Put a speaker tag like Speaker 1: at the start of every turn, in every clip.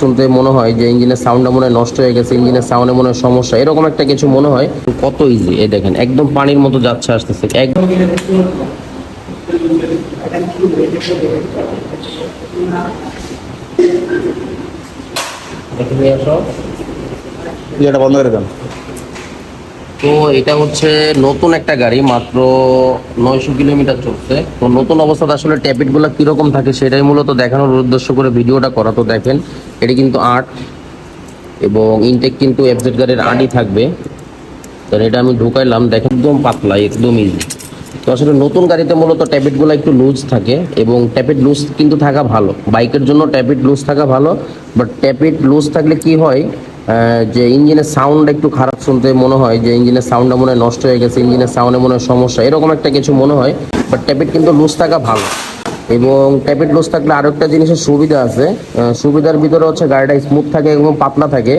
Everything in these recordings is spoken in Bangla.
Speaker 1: শুনতে মনে হয় যে ইঞ্জিনের সাউন্ডটা মনে হয় নষ্ট হয়ে গেছে ইঞ্জিনের সাউন্ডে মনে হয় সমস্যা এরকম একটা কিছু মনে হয়? কত ইজি এই দেখেন একদম পানির মতো যাচ্ছে আসতেছে। একদম
Speaker 2: বন্ধ করে দেন।
Speaker 1: তো এটা হচ্ছে নতুন একটা গাড়ি, মাত্র নয়শো কিলোমিটার চলছে। তো নতুন অবস্থাতে আসলে ট্যাপিটগুলো কীরকম থাকে সেটাই মূলত দেখানোর উদ্দেশ্য করে ভিডিওটা করা। তো দেখেন, এটি কিন্তু আট এবং ইনটেক কিন্তু এফজেড গাড়ির আটই থাকবে। তো এটা আমি ঢুকাইলাম, দেখেন একদম পাতলা, একদম ইজি তো আসলে নতুন গাড়িতে মূলত ট্যাপিটগুলো একটু লুজ থাকে এবং ট্যাপিট লুজ কিন্তু থাকা ভালো। বাইকের জন্য ট্যাপিট লুজ থাকা ভালো বাট ট্যাপিট লুজ থাকলে কি হয় যে ইঞ্জিনের সাউন্ড একটু খারাপ শুনতে মনে হয়, যে ইঞ্জিনের সাউন্ডটা মনে হয় নষ্ট হয়ে গেছে, ইঞ্জিনের সাউন্ডে মনে হয় সমস্যা, এরকম একটা কিছু মনে হয় বাট ট্যাপেট কিন্তু লুজ থাকা ভালো। এবং ট্যাপেট লুজ থাকলে আরও একটা জিনিসের সুবিধা আছে সুবিধার ভিতরে হচ্ছে গাড়িটা স্মুথ থাকে এবং পাতলা থাকে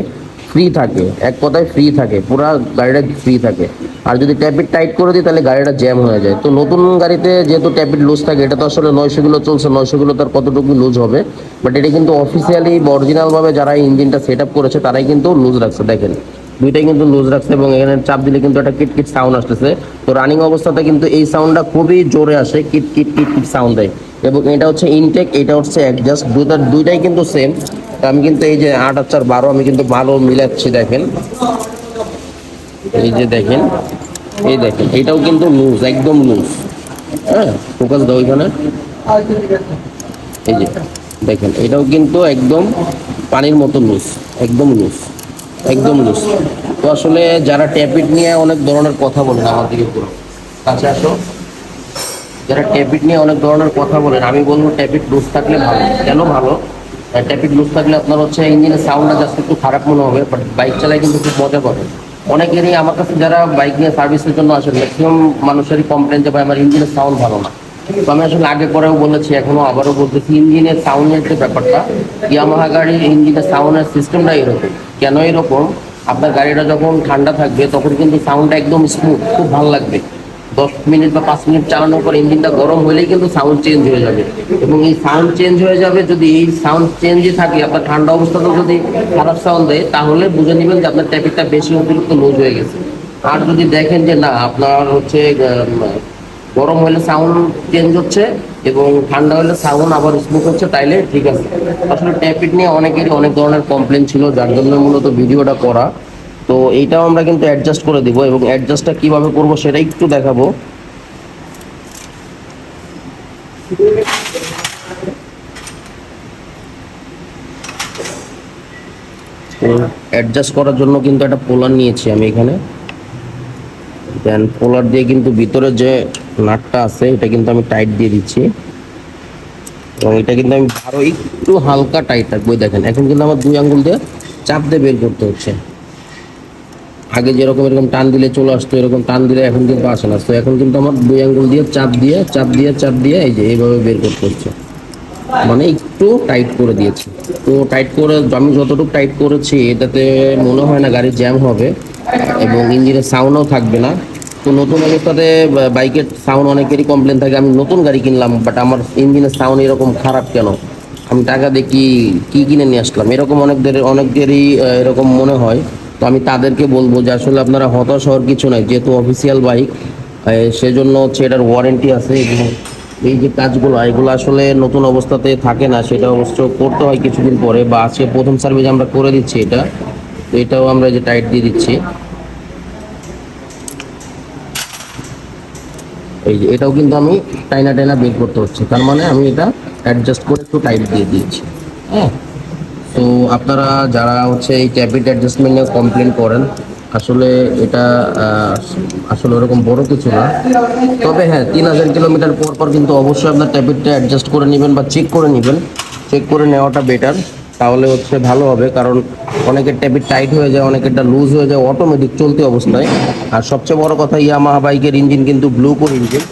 Speaker 1: ফ্রি থাকে, এক কথায় ফ্রি থাকে, পুরা গাড়িটা ফ্রি থাকে। আর যদি ট্যাপিট টাইট করে দিই, তাহলে গাড়িটা জ্যাম হয়ে যায়। তো নতুন গাড়িতে যেহেতু ট্যাপিট লুজ থাকে, এটা তো আসলে নয়শো কিলো চলছে, নয়শো কিলো তার কতটুকু লুজ হবে? বাট এটা কিন্তু অফিসিয়ালি অরিজিনালভাবে যারা ইঞ্জিনটা সেট আপ করেছে, তারাই কিন্তু লুজ রাখছে, দেখেন। দুইটাই কিন্তু লুজ রাখছে এবং এখানে চাপ দিলে কিন্তু একটা কিট কিট সাউন্ড আসতেছে। তো রানিং অবস্থাতে কিন্তু এই সাউন্ডটা খুবই জোরে আসে কিট কিট কিট কিট সাউন্ড দেয়। এবং এটা হচ্ছে ইনটেক এটা হচ্ছে অ্যাডজাস্ট দুইটার দুইটাই কিন্তু সেম আমি কিন্তু এই যে আট আর চার, বারো, আমি কিন্তু ভালো মিলাচ্ছি, দেখেন। এই যে দেখেন, এই দেখেন, এটাও কিন্তু লুজ একদম লুজ হ্যাঁ ফোকাস দাও ওইখানে এই যে, দেখেন, এটাও কিন্তু একদম পানির মতো লুজ একদম লুজ একদম লুজ তো আসলে যারা ট্যাপিট নিয়ে অনেক ধরনের কথা বলেন আমার দিকে পুরো। কাছে আসো। যারা ট্যাপিট নিয়ে অনেক ধরনের কথা বলেন, আমি বলব ট্যাপিট লুজ থাকলে ভালো। কেন ভালো? ট্যাপিট লুজ থাকলে আপনার হচ্ছে ইঞ্জিনের সাউন্ডটা জাস্ট একটু খারাপ মনে হবে বাট বাইক চালায় কিন্তু খুব মজা পাবেন। অনেকেরই আমার কাছে যারা বাইক নিয়ে সার্ভিসের জন্য আসেন ম্যাক্সিমাম মানুষেরই কমপ্লেন যে, ভাই, আমার ইঞ্জিনের সাউন্ড ভালো না। তো আমি আসলে আগে পরেও বলেছি, এখনও আবারও বলতেছি ইঞ্জিনের সাউন্ডের যে ব্যাপারটা ইয়ামাহা গাড়ির ইঞ্জিনের সাউন্ডের সিস্টেমটা এরকম। কেন এরকম? আপনার গাড়িটা যখন ঠান্ডা থাকবে, তখন কিন্তু সাউন্ডটা একদম স্মুথ খুব ভালো লাগবে। দশ মিনিট বা পাঁচ মিনিট চালানোর পর ইঞ্জিনটা গরম হলেই কিন্তু সাউন্ড চেঞ্জ হয়ে যাবে। এবং এই সাউন্ড চেঞ্জ হয়ে যাবে যদি এই সাউন্ড চেঞ্জই থাকে, আপনার ঠান্ডা অবস্থাতেও যদি খারাপ সাউন্ড দেয়, তাহলে বুঝে নেবেন যে আপনার ট্যাপিকটা বেশি অতিরিক্ত লুজ হয়ে গেছে। আর যদি দেখেন যে না, আপনার হচ্ছে গরম হলে সাউন্ড চেঞ্জ হচ্ছে এবং ঠান্ডা হলে সাউন্ড আবার স্মুথ হচ্ছে, তাইলে ঠিক আছে। আসলে ট্যাপিক নিয়ে অনেকেরই অনেক ধরনের কমপ্লেন ছিল, যার জন্য মূলত ভিডিওটা করা। তো এইটাও আমরা কিন্তু অ্যাডজাস্ট করে দিব এবং অ্যাডজাস্টটা কীভাবে করব সেটা একটু দেখাবো। অ্যাডজাস্ট করার জন্য কিন্তু একটা পোলার নিয়েছি আমি এখানে। দেন পোলার দিয়ে কিন্তু ভিতরে যে নাটটা আছে, এটা কিন্তু আমি টাইট দিয়ে দিচ্ছি। এবং এটা কিন্তু আমি আরও একটু হালকা টাইট রাখব দেখেন, এখন কিন্তু আমার দুই আঙ্গুল দিয়ে চাপ দিয়ে বের করতে হচ্ছে। আগে যেরকম এরকম টান দিলে চলে আসতো এরকম টান দিলে এখন কিন্তু আসে না। তো এখন কিন্তু আমার দুই আঙ্গুল দিয়ে চাপ দিয়ে চাপ দিয়ে চাপ দিয়ে এই যে এইভাবে বের করতে হচ্ছে। মানে একটু টাইট করে দিয়েছি। তো টাইট করে আমি যতটুকু টাইট করেছি এটাতে মনে হয় না গাড়ি জ্যাম হবে এবং ইঞ্জিনের সাউন্ডও থাকবে না। তো নতুন অবস্থাতে বাইকের সাউন্ড অনেকেরই কমপ্লেন থাকে আমি নতুন গাড়ি কিনলাম বাট আমার ইঞ্জিনের সাউন্ড এরকম খারাপ কেন? আমি টাকা দিয়ে কি কি কিনে নিয়ে আসলাম? এরকম অনেকদের অনেকেরই আহ, এরকম মনে হয়। তো আমি তাদেরকে বলব যে আসলে আপনারা হতাশ হওয়ার কিছু নাই, যেহেতু অফিসিয়াল বাইক সেজন্য হচ্ছে এটার ওয়ারেন্টি আছে এবং এই যে কাজগুলো, এগুলো আসলে নতুন অবস্থাতে থাকে না, সেটা অবশ্য করতে হয় কিছুদিন পরে বা আজকে প্রথম সার্ভিস আমরা করে দিচ্ছি এটা, তো এটাও আমরা যে টাইট দিয়ে দিচ্ছি। এই যে এটাও কিন্তু আমি টাইনা টাইনা বের করতে হচ্ছে, তার মানে আমি এটা অ্যাডজাস্ট করে একটু টাইট দিয়ে দিয়েছি হ্যাঁ। তো আপনারা যারা হচ্ছে এই ক্যাবিট অ্যাডজাস্টমেন্ট নিয়ে কমপ্লেন করেন, আসলে এটা আসলে ওরকম বড় কিছু না। তবে হ্যাঁ তিন হাজার কিলোমিটার পর পর কিন্তু অবশ্যই আপনার ট্যাবিটটা অ্যাডজাস্ট করে নেবেন বা চেক করে নেবেন। চেক করে নেওয়াটা বেটার তাহলে হচ্ছে ভালো হবে, কারণ অনেকের ট্যাবিট টাইট হয়ে যায়, অনেকেরটা লুজ হয়ে যায় অটোমেটিক চলতি অবস্থায়। আর সবচেয়ে বড় কথা ইয়ামাহা বাইকের ইঞ্জিন কিন্তু blue core engine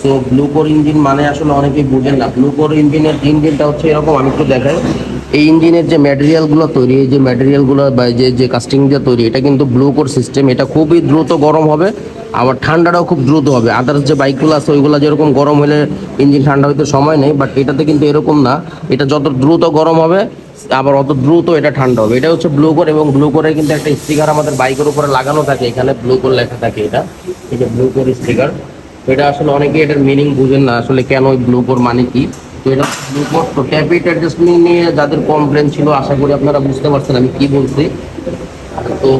Speaker 1: so blue core engine মানে আসলে অনেকেই বুঝেন না। ব্লু কোর ইঞ্জিনের ইঞ্জিনটা হচ্ছে এরকম, আমি একটু দেখাই। এই ইঞ্জিনের যে ম্যাটেরিয়ালগুলো তৈরি, এই যে ম্যাটেরিয়ালগুলো বা যে যে কাস্টিং দিয়ে তৈরি, এটা কিন্তু ব্লু কোর সিস্টেম এটা খুবই দ্রুত গরম হবে, আবার ঠান্ডাটাও খুব দ্রুত হবে। আদার্স যে বাইকগুলো আছে, ওইগুলো যেরকম গরম হলে ইঞ্জিন ঠান্ডা হইতে সময় নেই বাট এটাতে কিন্তু এরকম না। এটা যত দ্রুত গরম হবে, আবার অত দ্রুত এটা ঠান্ডা হবে। এটা হচ্ছে ব্লু কোর এবং ব্লু কোরে কিন্তু একটা স্টিকার আমাদের বাইকের উপরে লাগানো থাকে, এখানে ব্লু কোর লেখা থাকে এটা। যে ব্লু কোর স্টিকার এটা আসলে অনেকে এটার মিনিং বুঝেন না, আসলে কেন ওই ব্লু কোর মানে কি? এটা ট্যাপিট অ্যাডজাস্টমেন্ট নিয়ে যাদের কমপ্লেন ছিল, আশা করি আপনারা বুঝতে পারছেন আমি কি বলছি। তো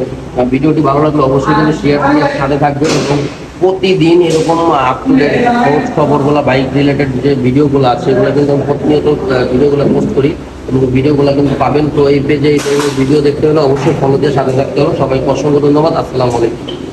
Speaker 1: ভিডিওটি ভালো লাগলে অবশ্যই কিন্তু শেয়ার করে সাথে থাকবেন এবং প্রতিদিন এরকম আপ টু ডেট খবরগুলো বাইক রিলেটেড যে ভিডিওগুলো আছে, এগুলো কিন্তু আমি প্রতিনিয়ত ভিডিওগুলো পোস্ট করি এবং ভিডিওগুলো কিন্তু পাবেন। তো এই পেজে এই ভিডিও দেখতে হলে অবশ্যই ফলো দিয়ে সাথে থাকতে হবে। সবাইকে অসংখ্য ধন্যবাদ। আসসালামু আলাইকুম।